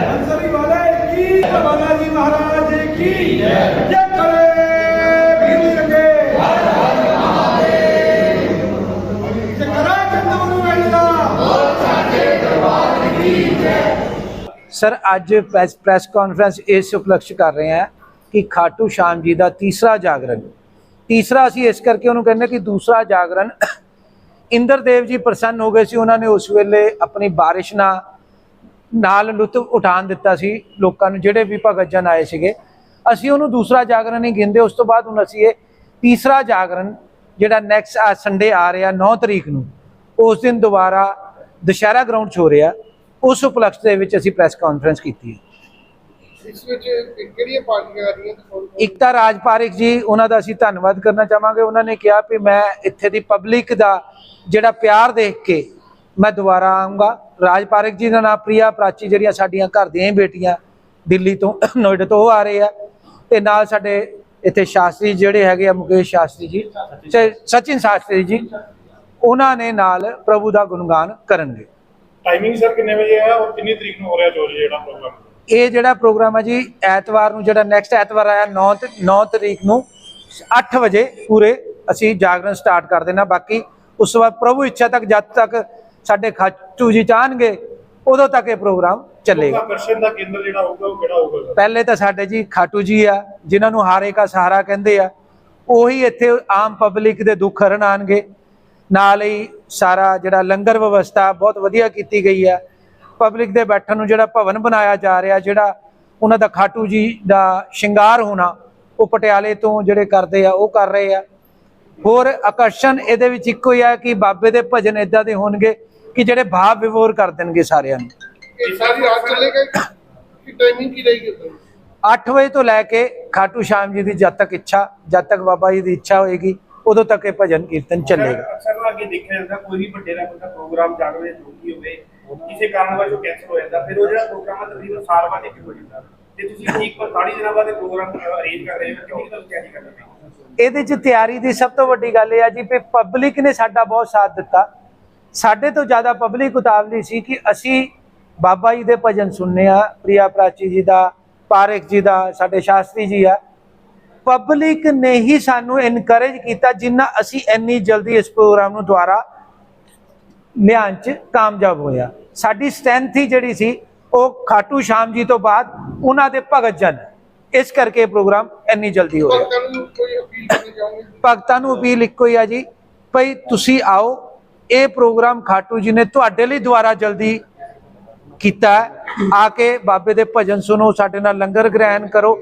Sir, ਅੱਜ press Balaji महाराज की जय करे गिर सके ਕਿ ਖਾਟੂ ਸ਼ਾਮ ਜੀ ਦਾ ਤੀਸਰਾ ਜਾਗਰਣ। ਤੀਸਰਾ ਅਸੀਂ ਇਸ ਕਰਕੇ ਉਹਨੂੰ ਕਹਿੰਦੇ ਕਿ ਦੂਸਰਾ ਜਾਗਰਣ। ਇੰਦਰਦੇਵ ਜੀ ਪ੍ਰਸੰਨ ਹੋ ਗਏ ਸੀ, ਉਹਨਾਂ ਨੇ ਉਸ ਵੇਲੇ ਆਪਣੀ ਬਾਰਿਸ਼ ਨਾਲ ਨਾਲ ਲੁਤਫ ਉਠਾਣ ਦਿੱਤਾ ਸੀ ਲੋਕਾਂ ਨੂੰ ਜਿਹੜੇ ਵੀ ਭਗਤ ਜਨ ਆਏ ਸੀਗੇ। ਅਸੀਂ ਉਹਨੂੰ ਦੂਸਰਾ ਜਾਗਰਣ ਨਹੀਂ ਗਿਣਦੇ ਉਸ ਤੋਂ ਬਾਅਦ ਹੁਣ ਅਸੀਂ ਇਹ ਤੀਸਰਾ ਜਾਗਰਣ ਜਿਹੜਾ ਨੈਕਸਟ ਸੰਡੇ ਆ ਰਿਹਾ 9 ਤਰੀਕ ਨੂੰ ਉਸ ਦਿਨ ਦੁਬਾਰਾ ਦੁਸ਼ਹਿਰਾ ਗਰਾਊਂਡ 'ਚ ਹੋ ਰਿਹਾ। ਉਸ ਉਪਲਕਸ਼ ਦੇ ਵਿੱਚ ਅਸੀਂ ਪ੍ਰੈਸ ਕਾਨਫਰੰਸ ਕੀਤੀ ਹੈ। ਇਸ ਵਿੱਚ ਕਿਹੜੀਆਂ ਪਾਰਟੀਆਂ ਆ ਰਹੀਆਂ? ਤੇ ਇੱਕ ਤਾਂ ਰਾਜ ਪਾਰਿਕ ਜੀ ਉਹਨਾਂ ਦਾ ਅਸੀਂ ਧੰਨਵਾਦ ਕਰਨਾ ਚਾਹਾਂਗੇ। ਉਹਨਾਂ ਨੇ ਕਿਹਾ ਵੀ ਮੈਂ ਇੱਥੇ ਦੀ ਪਬਲਿਕ ਦਾ ਜਿਹੜਾ ਪਿਆਰ ਦੇਖ ਕੇ ਮੈਂ ਦੁਬਾਰਾ ਆਉਂਗਾ ਰਾਜ ਪਾਰਿਕ ਜੀ ਦਾ ਨਾਮ ਪ੍ਰਿਆ ਪ੍ਰਾਚੀ ਜਿਹੜੀਆਂ ਸਾਡੀਆਂ ਘਰ ਦੀਆਂ ਹੀ ਬੇਟੀਆਂ ਦਿੱਲੀ ਤੋਂ ਨੋਇਡਾ ਤੋਂ ਆ ਰਹੇ ਆ। ਤੇ ਨਾਲ ਸਾਡੇ ਇੱਥੇ ਸ਼ਾਸਤਰੀ ਜਿਹੜੇ ਹੈਗੇ ਆ ਮੁਕੇਸ਼ ਸ਼ਾਸਤਰੀ ਜੀ ਤੇ ਸਚਿਨ ਸ਼ਾਸਤਰੀ ਜੀ ਉਹਨਾਂ ਨੇ ਨਾਲ ਪ੍ਰਭੂ ਦਾ ਗੁਣਗਾਨ ਕਰਨਗੇ। ਟਾਈਮਿੰਗ ਸਰ ਕਿੰਨੇ ਵਜੇ ਹੈ ਔਰ ਕਿੰਨੀ ਤਰੀਕ ਨੂੰ ਹੋ ਰਿਹਾ ਜੋਰ ਜਿਹੜਾ ਪ੍ਰੋਗਰਾਮ? ਇਹ ਜਿਹੜਾ ਪ੍ਰੋਗਰਾਮ ਹੈ ਜੀ ਐਤਵਾਰ ਨੂੰ ਜਿਹੜਾ ਨੈਕਸਟ ਐਤਵਾਰ ਆਇਆ 9 ਤੇ 9 ਤਰੀਕ ਨੂੰ 8 ਵਜੇ ਪੂਰੇ ਅਸੀਂ ਜਾਗਰਣ ਸਟਾਰਟ ਕਰ ਦੇਣਾ। ਬਾਕੀ ਉਸ ਤੋਂ ਬਾਅਦ ਪ੍ਰਭੂ ਇੱਛਾ ਤੱਕ ਜਦ ਤੱਕ ਸਾਡੇ ਖਾਟੂ ਜੀ ਚਾਹਣਗੇ ਉਦੋਂ ਤੱਕ ਇਹ ਪ੍ਰੋਗਰਾਮ ਚੱਲੇਗਾ। ਆਕਰਸ਼ਣ ਦਾ ਕੇਂਦਰ ਜਿਹੜਾ ਹੋਊਗਾ ਉਹ ਕਿਹੜਾ ਹੋਊਗਾ? ਸਰ ਪਹਿਲੇ ਤਾਂ ਸਾਡੇ ਜੀ ਖਾਟੂ ਜੀ ਆ ਜਿਨ੍ਹਾਂ ਨੂੰ ਹਾਰੇ ਕਾ ਸਹਾਰਾ ਕਹਿੰਦੇ ਆ ਉਹੀ ਇੱਥੇ ਆਮ ਪਬਲਿਕ ਦੇ ਦੁੱਖ ਹਰਨ ਆਣਗੇ। ਨਾਲ ਹੀ ਸਾਰਾ ਜਿਹੜਾ ਲੰਗਰ ਵਿਵਸਥਾ ਬਹੁਤ ਵਧੀਆ ਕੀਤੀ ਗਈ ਆ। ਪਬਲਿਕ ਦੇ ਬੈਠਣ ਨੂੰ ਜਿਹੜਾ ਭਵਨ ਬਣਾਇਆ ਜਾ ਰਿਹਾ ਜਿਹੜਾ ਉਹਨਾਂ ਦਾ ਖਾਟੂ ਜੀ ਦਾ ਸ਼ਿੰਗਾਰ ਹੋਣਾ ਉਹ ਪਟਿਆਲੇ ਤੋਂ ਜਿਹੜੇ ਕਰਦੇ ਆ ਉਹ ਕਰ ਰਹੇ ਆ। ਹੋਰ ਆਕਰਸ਼ਣ ਇਹਦੇ ਵਿੱਚ ਇੱਕੋ ਹੀ ਆ ਕਿ ਬਾਬੇ ਦੇ ਭਜਨ ਇਦਾਂ ਦੇ ਹੋਣਗੇ। ਕਿ ਜਿਹੜੇ ਭਾਵ ਵਿਵੋਰ ਕਰ ਦੇਣਗੇ ਸਾਰਿਆਂ ਨੂੰ। ਇਹ ਸਾਰੀ ਰਾਤ ਚੱਲੇਗਾ ਕਿ ਟਾਈਮਿੰਗ ਕੀ ਰਹੇਗੀ ਉਦੋਂ 8 ਵਜੇ ਤੋਂ ਲੈ ਕੇ ਖਾਟੂ ਸ਼ਾਮ ਜੀ ਦੀ ਜਦ ਤੱਕ ਇੱਛਾ ਜਦ ਤੱਕ ਬਾਬਾ ਜੀ ਦੀ ਇੱਛਾ ਹੋਏਗੀ ਉਦੋਂ ਤੱਕ ਇਹ ਭਜਨ ਕੀਰਤਨ ਚੱਲੇਗਾ। ਅਕਸਰ ਅੱਗੇ ਦੇਖਿਆ ਜਾਂਦਾ ਕੋਈ ਵੀ ਵੱਡੇ ਲੈਵਲ ਦਾ ਪ੍ਰੋਗਰਾਮ ਜਾਗਵੇ ਜੋਗੀ ਹੋਵੇ ਕਿਸੇ ਕਾਰਨ ਵਜੋਂ ਕੈਂਸਲ ਹੋ ਜਾਂਦਾ ਫਿਰ ਉਹ ਜਿਹੜਾ ਪ੍ਰੋਗਰਾਮ ਹੈ ਤਕਰੀਬਨ ਸਾਲ ਬਾਅਦ ਇੱਕ ਹੋ ਜਾਂਦਾ। ਤੇ ਤੁਸੀਂ ਠੀਕ 45 ਦਿਨਾਂ ਬਾਅਦ ਇਹ ਪ੍ਰੋਗਰਾਮ ਅਰੇਂਜ ਕਰ ਰਹੇ ਹੋ ਕਿੰਨੀ ਕੁ ਤਿਆਰੀ ਕਰ ਰਹੇ ਹੋ? ਇਹਦੇ 'ਚ ਤਿਆਰੀ ਦੀ ਸਭ ਤੋਂ ਵੱਡੀ ਗੱਲ ਇਹ ਆ ਜੀ ਕਿ ਪਬਲਿਕ ਨੇ ਸਾਡਾ ਬਹੁਤ ਸਾਥ ਦਿੱਤਾ। ਸਾਡੇ ਤੋਂ ਜ਼ਿਆਦਾ ਪਬਲਿਕ ਉਤਾਵਲੀ ਸੀ ਕਿ ਅਸੀਂ ਬਾਬਾ ਜੀ ਦੇ ਭਜਨ ਸੁਣਨੇ ਆ ਪ੍ਰਿਆ ਪ੍ਰਾਚੀ ਜੀ ਦਾ ਪਾਰਕ ਜੀ ਦਾ ਸਾਡੇ ਸ਼ਾਸਤਰੀ ਜੀ ਆ। ਪਬਲਿਕ ਨੇ ਹੀ ਸਾਨੂੰ ਇਨਕਰੇਜ ਕੀਤਾ ਜਿੰਨਾ ਅਸੀਂ ਇੰਨੀ ਜਲਦੀ ਇਸ ਪ੍ਰੋਗਰਾਮ ਨੂੰ ਦੁਆਰਾ ਲਿਆਉਣ 'ਚ ਕਾਮਯਾਬ ਹੋਇਆ। ਸਾਡੀ ਸਟਰੈਂਥ ਹੀ ਜਿਹੜੀ ਸੀ ਉਹ ਖਾਟੂ ਸ਼ਾਮ ਜੀ ਤੋਂ ਬਾਅਦ ਉਹਨਾਂ ਦੇ ਭਗਤ ਜਨ। ਇਸ ਕਰਕੇ ਪ੍ਰੋਗਰਾਮ ਇੰਨੀ ਜਲਦੀ ਹੋਇਆ ਭਗਤਾਂ ਨੂੰ ਕੋਈ ਅਪੀਲ ਕਰਨੀ ਚਾਹੋਗੇ? ਭਗਤਾਂ ਨੂੰ ਅਪੀਲ ਇੱਕੋ ਹੀ ਆ ਜੀ ਭਈ ਤੁਸੀਂ ਆਓ ਇਹ ਪ੍ਰੋਗਰਾਮ ਖਾਟੂ ਜੀ ਨੇ ਤੁਹਾਡੇ ਲਈ ਦੁਆਰਾ ਜਲਦੀ ਕੀਤਾ ਆ ਕੇ ਬਾਬੇ ਦੇ ਭਜਨ ਸੁਣੋ, ਸਾਡੇ ਨਾਲ ਲੰਗਰ ਗ੍ਰਹਿਣ ਕਰੋ।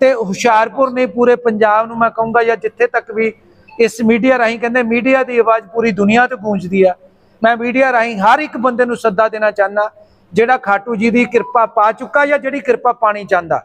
ਤੇ ਹੁਸ਼ਿਆਰਪੁਰ ਨੇ ਪੂਰੇ ਪੰਜਾਬ ਨੂੰ ਮੈਂ ਕਹੂੰਗਾ ਜਾਂ ਜਿੱਥੇ ਤੱਕ ਵੀ ਇਸ ਮੀਡੀਆ ਰਾਹੀਂ ਕਹਿੰਦੇ, ਮੀਡੀਆ ਦੀ ਆਵਾਜ਼ ਪੂਰੀ ਦੁਨੀਆ ਤੇ ਗੂੰਜਦੀ ਆ। ਮੈਂ ਮੀਡੀਆ ਰਾਹੀਂ ਹਰ ਇੱਕ ਬੰਦੇ ਨੂੰ ਸੱਦਾ ਦੇਣਾ ਚਾਹਨਾ ਜਿਹੜਾ ਖਾਟੂ ਜੀ ਦੀ ਕਿਰਪਾ ਪਾ ਚੁੱਕਾ ਜਾਂ ਜਿਹੜੀ ਕਿਰਪਾ ਪਾਣੀ ਚਾਹੁੰਦਾ,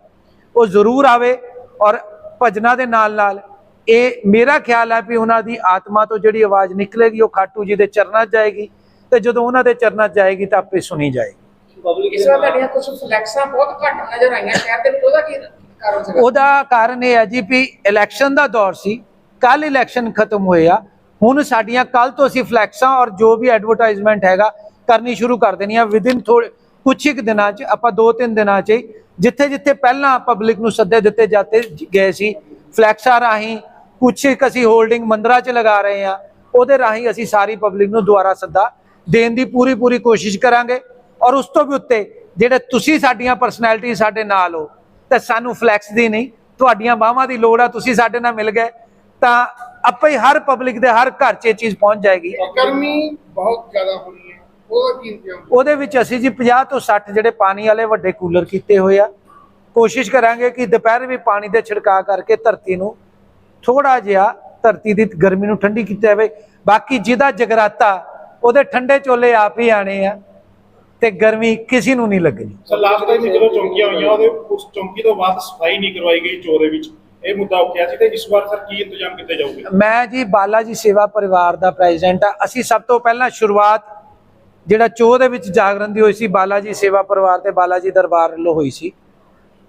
ਉਹ ਜ਼ਰੂਰ ਆਵੇ ਔਰ ਭਜਨਾਂ ਦੇ ਨਾਲ ਨਾਲ ਇਹ ਮੇਰਾ ਖਿਆਲ ਹੈ ਵੀ ਉਹਨਾਂ ਦੀ ਆਤਮਾ ਤੋਂ ਜਿਹੜੀ ਆਵਾਜ਼ ਨਿਕਲੇਗੀ ਉਹ ਖਾਟੂ ਜੀ ਦੇ ਚਰਨਾਂ 'ਚ ਜਾਏਗੀ ਤੇ ਜਦੋਂ ਉਹਨਾਂ ਦੇ ਚਰਨਾਂ 'ਚ ਜਾਏਗੀ ਤਾਂ ਆਪੇ ਸੁਣੀ ਜਾਏਗੀ। ਇਸ ਵਾਰ ਤੁਹਾਡੀਆਂ ਕੁਝ ਫਲੈਕਸਾਂ ਬਹੁਤ ਘੱਟ ਨਜ਼ਰ ਆਈਆਂ ਸ਼ਹਿਰ ਦੇ ਵਿੱਚ ਉਹਦਾ ਕੀ ਕਾਰਨ ਸੀਗਾ? ਉਹਦਾ ਕਾਰਨ ਇਹ ਹੈ ਜੀ ਵੀ ਇਲੈਕਸ਼ਨ ਦਾ ਦੌਰ ਸੀ ਕੱਲ ਇਲੈਕਸ਼ਨ ਖਤਮ ਹੋਏ ਆ ਹੁਣ ਸਾਡੀਆਂ ਕੱਲ ਤੋਂ ਅਸੀਂ ਫਲੈਕਸਾਂ ਔਰ ਜੋ ਵੀ ਐਡਵਰਟਾਈਜ਼ਮੈਂਟ ਹੈਗਾ ਕਰਨੀ ਸ਼ੁਰੂ ਕਰ ਦੇਣੀ ਆ। ਵਿਦਿਨ ਥੋੜੇ ਕੁਛ ਇੱਕ ਦਿਨਾਂ 'ਚ ਆਪਾਂ ਦੋ ਤਿੰਨ ਦਿਨਾਂ 'ਚ ਹੀ ਜਿੱਥੇ ਜਿੱਥੇ ਪਹਿਲਾਂ ਪਬਲਿਕ ਨੂੰ ਸੱਦੇ ਦਿੱਤੇ ਜਾਂਦੇ ਗਏ ਸੀ ਫਲੈਕਸਾਂ ਰਾਹੀਂ ਕੁਛ ਇੱਕ ਅਸੀਂ ਹੋਲਡਿੰਗ ਮੰਦਰਾਂ 'ਚ ਲਗਾ ਰਹੇ ਆ ਉਹਦੇ ਰਾਹੀਂ ਅਸੀਂ ਸਾਰੀ ਪਬਲਿਕ ਨੂੰ ਦੁਆਰਾ ਸੱਦਾ ਦੇਣ ਦੀ ਪੂਰੀ ਪੂਰੀ ਕੋਸ਼ਿਸ਼ ਕਰਾਂਗੇ ਔਰ ਉਸ ਤੋਂ ਵੀ ਉੱਤੇ ਜਿਹੜੇ ਤੁਸੀਂ ਸਾਡੀਆਂ ਪਰਸਨੈਲਿਟੀ ਸਾਡੇ ਨਾਲ ਹੋ ਤੇ ਸਾਨੂੰ ਫਲੈਕਸ ਦੀ ਨਹੀਂ ਤੁਹਾਡੀਆਂ ਬਾਹਾਂ ਦੀ ਲੋੜ ਆ ਤੁਸੀਂ ਸਾਡੇ ਨਾਲ ਮਿਲ ਗਏ ਤਾਂ ਆਪੇ ਹੀ ਹਰ ਪਬਲਿਕ ਦੇ ਹਰ ਘਰ 'ਚ ਇਹ ਚੀਜ਼ ਪਹੁੰਚ ਜਾਏਗੀ। ਗਰਮੀ ਬਹੁਤ ਜ਼ਿਆਦਾ ਹੋਣੀ ਹੈ ਉਹਦਾ ਕੀ ਇੰਤਜ਼ਾਮ? ਉਹਦੇ ਵਿੱਚ ਅਸੀਂ ਜੀ 50 ਤੋਂ 60 ਜਿਹੜੇ ਪਾਣੀ ਵਾਲੇ ਵੱਡੇ ਕੂਲਰ ਕੀਤੇ ਹੋਏ ਆ ਕੋਸ਼ਿਸ਼ ਕਰਾਂਗੇ ਕਿ ਦੁਪਹਿਰ ਵੀ ਪਾਣੀ ਦੇ ਛਿੜਕਾਅ ਕਰਕੇ ਧਰਤੀ ਨੂੰ ਥੋੜਾ ਜਿਹਾ ਧਰਤੀ ਦੀ ਗਰਮੀ ਨੂੰ ਠੰਡੀ ਕੀਤਾ ਜਾਵੇ। ਬਾਕੀ ਜਿਹਦਾ ਜਗਰਾਤਾ ਉਹਦੇ ਠੰਡੇ ਚੋਲੇ ਆਪ ਹੀ ਆਣੇ ਆ ਤੇ ਗਰਮੀ ਕਿਸੇ ਨੂੰ ਨਹੀਂ ਲੱਗਣੀ। ਸਰ ਲਾਸਟ ਟਾਈਮ ਜਦੋਂ ਚੌਂਕੀਆਂ ਹੋਈਆਂ ਉਹਦੇ ਉਸ ਚੌਂਕੀ ਤੋਂ ਬਾਅਦ ਸਫ਼ਾਈ ਨਹੀਂ ਕਰਵਾਈ ਗਈ ਚੋਰ ਵਿੱਚ। ਇਹ ਮੁੱਦਾ ਉੱਠਿਆ ਸੀ ਤੇ ਇਸ ਵਾਰ ਸਰ ਕੀ ਇੰਤਜ਼ਾਮ ਕੀਤੇ ਜਾਊਗੇ? ਮੈਂ ਜੀ ਬਾਲਾ ਜੀ ਸੇਵਾ ਪਰਿਵਾਰ ਦਾ ਪ੍ਰੈਜ਼ੀਡੈਂਟ ਆ। ਅਸੀਂ ਸਭ ਤੋਂ ਪਹਿਲਾਂ ਸ਼ੁਰੂਆਤ ਜਿਹੜਾ ਚੋਹ ਦੇ ਵਿੱਚ ਜਾਗਰਣ ਦੀ ਹੋਈ ਸੀ ਬਾਲਾ ਜੀ ਸੇਵਾ ਪਰਿਵਾਰ ਤੇ ਬਾਲਾ ਜੀ ਦਰਬਾਰ ਵੱਲੋਂ ਹੋਈ ਸੀ।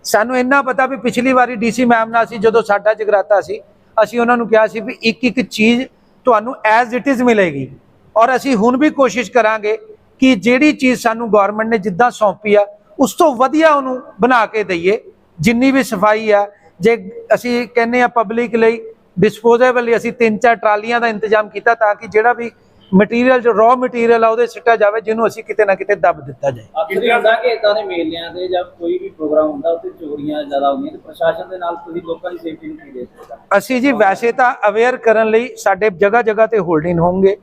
ਸਾਨੂੰ ਇੰਨਾ ਪਤਾ ਵੀ ਪਿਛਲੀ ਵਾਰੀ ਡੀਸੀ ਮੈਮ ਨਾਲ ਸੀ ਜਦੋਂ ਸਾਡਾ ਜਗਰਾਤਾ ਸੀ ਅਸੀਂ ਉਹਨਾਂ ਨੂੰ ਕਿਹਾ ਸੀ ਵੀ ਇੱਕ ਇੱਕ ਚੀਜ਼ ਤੁਹਾਨੂੰ ਐਜ਼ ਇਟ ਇਜ਼ ਮਿਲੇਗੀ। ਔਰ ਅਸੀਂ ਹੁਣ ਵੀ ਕੋਸ਼ਿਸ਼ ਕਰਾਂਗੇ ਕਿ ਜਿਹੜੀ ਚੀਜ਼ ਸਾਨੂੰ ਗਵਰਨਮੈਂਟ ਨੇ ਜਿੱਦਾਂ ਸੌਂਪੀ ਆ, ਉਸ ਤੋਂ ਵਧੀਆ ਉਹਨੂੰ ਬਣਾ ਕੇ ਦਈਏ। ਜਿੰਨੀ ਵੀ ਸਫ਼ਾਈ ਆ, ਜੇ ਅਸੀਂ ਕਹਿੰਨੇ ਆ ਪਬਲਿਕ ਲਈ ਡਿਸਪੋਜ਼ੇਬਲ ਲਈ ਅਸੀਂ ਤਿੰਨ ਚਾਰ ਟਰਾਲੀਆਂ ਦਾ ਇੰਤਜ਼ਾਮ ਕੀਤਾ ਤਾਂ ਕਿ ਜਿਹੜਾ ਵੀ ਮਟੀਰੀਅਲ ਜੋ ਰॉ ਮਟੀਰੀਅਲ ਆ ਉਹਦੇ ਸਿੱਟਾ ਜਾਵੇ ਜਿਹਨੂੰ ਅਸੀਂ ਕਿਤੇ ਨਾ ਕਿਤੇ ਦੱਬ ਦਿੱਤਾ ਜਾਏ। ਅਕਸਰ ਹੀ ਹੁੰਦਾ ਕਿ ਇਦਾਂ ਦੇ ਮੇਲਿਆਂ ਤੇ ਜਾਂ ਕੋਈ ਵੀ ਪ੍ਰੋਗਰਾਮ ਹੁੰਦਾ ਉੱਥੇ ਚੋਰੀਆਂ ਜ਼ਿਆਦਾ ਹੁੰਦੀਆਂ ਤੇ ਪ੍ਰਸ਼ਾਸਨ ਦੇ ਨਾਲ ਤੁਸੀਂ ਲੋਕਾਂ ਦੀ ਸੇਫਟੀ ਨੂੰ ਕੀ ਦੇ ਸਕਦੇ ਹੋ? ਅਸੀਂ ਜੀ ਵੈਸੇ ਤਾਂ ਅਵੇਅਰ ਕਰਨ ਲਈ ਸਾਡੇ ਜਗ੍ਹਾ ਜਗ੍ਹਾ ਤੇ ਹੋਲਡਿੰਗ ਹੋਣਗੇ।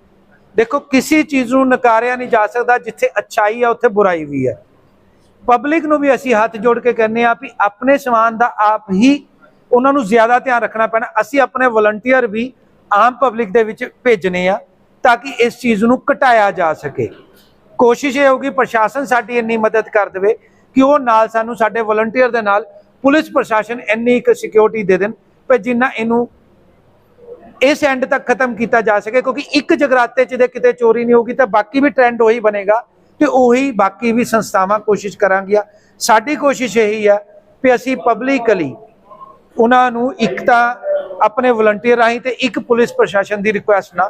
ਦੇਖੋ ਕਿਸੇ ਚੀਜ਼ ਨੂੰ ਨਕਾਰਿਆ ਨਹੀਂ ਜਾ ਸਕਦਾ ਜਿੱਥੇ ਅੱਛਾਈ ਆ ਉੱਥੇ ਬੁਰਾਈ ਵੀ ਹੈ ਪਬਲਿਕ ਨੂੰ ਵੀ ਅਸੀਂ ਹੱਥ ਜੋੜ ਕੇ ਕਹਿੰਨੇ ਆ ਵੀ ਆਪਣੇ ਸਮਾਨ ਦਾ ਆਪ ਹੀ ਉਹਨਾਂ ਨੂੰ ਜ਼ਿਆਦਾ ਧਿਆਨ ਰੱਖਣਾ ਪੈਣਾ। ਅਸੀਂ ਆਪਣੇ ਵਲੰਟੀਅਰ ਵੀ ਆਮ ਪਬਲਿਕ ਦੇ ਵਿੱਚ ਭੇਜਨੇ ਆ। ਤਾਂ ਕਿ ਇਸ ਚੀਜ਼ ਨੂੰ ਘਟਾਇਆ ਜਾ ਸਕੇ। ਕੋਸ਼ਿਸ਼ ਇਹ ਹੋਊਗੀ ਪ੍ਰਸ਼ਾਸਨ ਸਾਡੀ ਇੰਨੀ ਮਦਦ ਕਰ ਦੇਵੇ ਕਿ ਉਹ ਨਾਲ ਸਾਨੂੰ ਸਾਡੇ ਵਲੰਟੀਅਰ ਦੇ ਨਾਲ ਪੁਲਿਸ ਪ੍ਰਸ਼ਾਸਨ ਇੰਨੀ ਇੱਕ ਸਿਕਿਉਰਿਟੀ ਦੇ ਦੇਣ ਪਰ ਜਿੰਨਾ ਇਹਨੂੰ ਇਸ ਐਂਡ ਤੱਕ ਖਤਮ ਕੀਤਾ ਜਾ ਸਕੇ, ਕਿਉਂਕਿ ਇੱਕ ਜਗਰਾਤੇ 'ਚ ਦੇ ਕਿਤੇ ਚੋਰੀ ਨਹੀਂ ਹੋਗੀ ਤਾਂ ਬਾਕੀ ਵੀ ਟ੍ਰੈਂਡ ਉਹੀ ਬਣੇਗਾ ਤੇ ਉਹੀ ਬਾਕੀ ਵੀ ਸੰਸਥਾਵਾਂ ਕੋਸ਼ਿਸ਼ ਕਰਾਂਗੀਆਂ। ਸਾਡੀ ਕੋਸ਼ਿਸ਼ ਇਹੀ ਹੈ ਕਿ ਅਸੀਂ ਪਬਲਿਕਲੀ ਉਹਨਾਂ ਨੂੰ ਇੱਕ ਤਾਂ ਆਪਣੇ ਵਲੰਟੀਅਰ ਰਾਹੀਂ ਤੇ ਇੱਕ ਪੁਲਿਸ ਪ੍ਰਸ਼ਾਸਨ ਦੀ ਰਿਕੁਐਸਟ ਨਾਲ